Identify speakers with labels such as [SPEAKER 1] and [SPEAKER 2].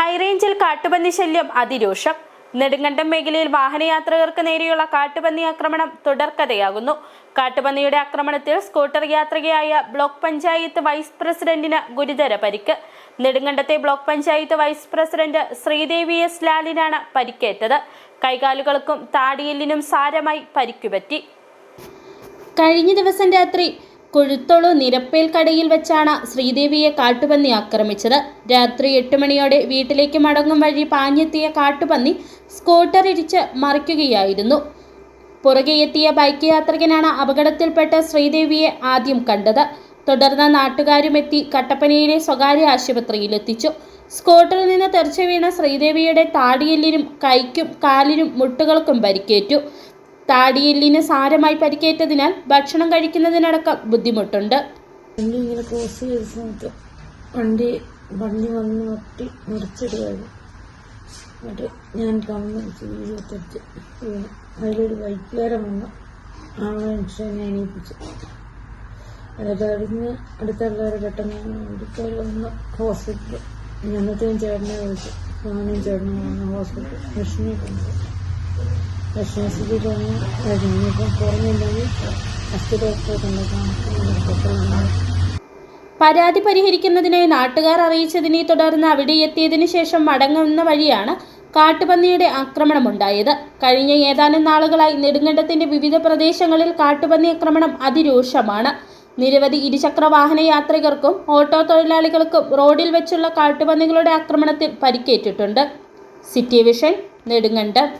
[SPEAKER 1] ഹൈറേഞ്ചിൽ കാട്ടുപന്നി ശല്യം അതിരൂക്ഷം നെടുങ്കണ്ടം മേഖലയിൽ വാഹനയാത്രികർക്ക് നേരെയുള്ള കാട്ടുപന്നി ആക്രമണം തുടർക്കഥയാകുന്നു. കാട്ടുപന്നിയുടെ ആക്രമണത്തിൽ സ്കൂട്ടർ യാത്രികയായ ബ്ലോക്ക് പഞ്ചായത്ത് വൈസ് പ്രസിഡന്റിന് ഗുരുതര പരിക്ക്. നെടുങ്കണ്ടത്തെ block panchayat vice president Sreedevi S ലാലിനാണ് പരിക്കേറ്റത്. കൈകാലുകൾക്കും താടിയെല്ലിനും സാരമായി പരിക്കുപറ്റി. കഴിഞ്ഞ ദിവസം രാത്രി കൊഴുത്തോളു നിരപ്പേൽ കടയിൽ വെച്ചാണ് ശ്രീദേവിയെ കാട്ടുപന്നി ആക്രമിച്ചത്. രാത്രി എട്ട് മണിയോടെ വീട്ടിലേക്ക് മടങ്ങും വഴി പാഞ്ഞെത്തിയ കാട്ടുപന്നി സ്കൂട്ടർ ഇടിച്ച് മറിക്കുകയായിരുന്നു. പുറകെ എത്തിയ ബൈക്ക് യാത്രികനാണ് അപകടത്തിൽപ്പെട്ട ശ്രീദേവിയെ ആദ്യം കണ്ടത്. തുടർന്ന് നാട്ടുകാരുമെത്തി കട്ടപ്പനയിലെ സ്വകാര്യ ആശുപത്രിയിലെത്തിച്ചു. സ്കൂട്ടറിൽ നിന്ന് തെറിച്ചു വീണ ശ്രീദേവിയുടെ താടിയെല്ലിനും കൈക്കും കാലിനും മുട്ടുകൾക്കും പരിക്കേറ്റു. താടിയെല്ലിന് സാരമായി പരിക്കേറ്റതിനാൽ ഭക്ഷണം കഴിക്കുന്നതിനടക്കം ബുദ്ധിമുട്ടുണ്ട്.
[SPEAKER 2] ഇങ്ങനെ വണ്ടി വണ്ടി വന്ന് മുട്ടി എന്നിട്ട് ഞാൻ കണ്ണ് അതിലൊരു ബൈക്കുകാരൻ വന്നു. ആ മനുഷ്യനെ എണീപ്പിച്ചു. അത് കഴിഞ്ഞ് അടുത്തുള്ളവർ പെട്ടെന്ന് അടുത്തവർ വന്ന് ഹോസ്പിറ്റലിൽ ഞന്നത്തെയും ചേട്ടനെ വിളിച്ചു. ഞാനും ചേട്ടനും വന്ന് ഹോസ്പിറ്റൽ ലക്ഷ്മി കൊണ്ടു ലക്ഷ്മി തോന്നി കുറഞ്ഞില്ലെങ്കിൽ ഫസ്റ്റ് ഡോക്ടറെ
[SPEAKER 1] പരാതി പരിഹരിക്കുന്നതിനായി നാട്ടുകാർ അറിയിച്ചതിനെ തുടർന്ന് അവിടെ എത്തിയതിനു ശേഷം മടങ്ങുന്ന വഴിയാണ് കാട്ടുപന്നിയുടെ ആക്രമണമുണ്ടായത്. കഴിഞ്ഞ ഏതാനും നാളുകളായി നെടുങ്കണ്ടത്തിന്റെ വിവിധ പ്രദേശങ്ങളിൽ കാട്ടുപന്നി ആക്രമണം അതിരൂക്ഷമാണ്. നിരവധി ഇരുചക്ര വാഹന യാത്രികർക്കും ഓട്ടോ തൊഴിലാളികൾക്കും റോഡിൽ വെച്ചുള്ള കാട്ടുപന്നികളുടെ ആക്രമണത്തിൽ പരിക്കേറ്റിട്ടുണ്ട്. City Vision Nedumkandam.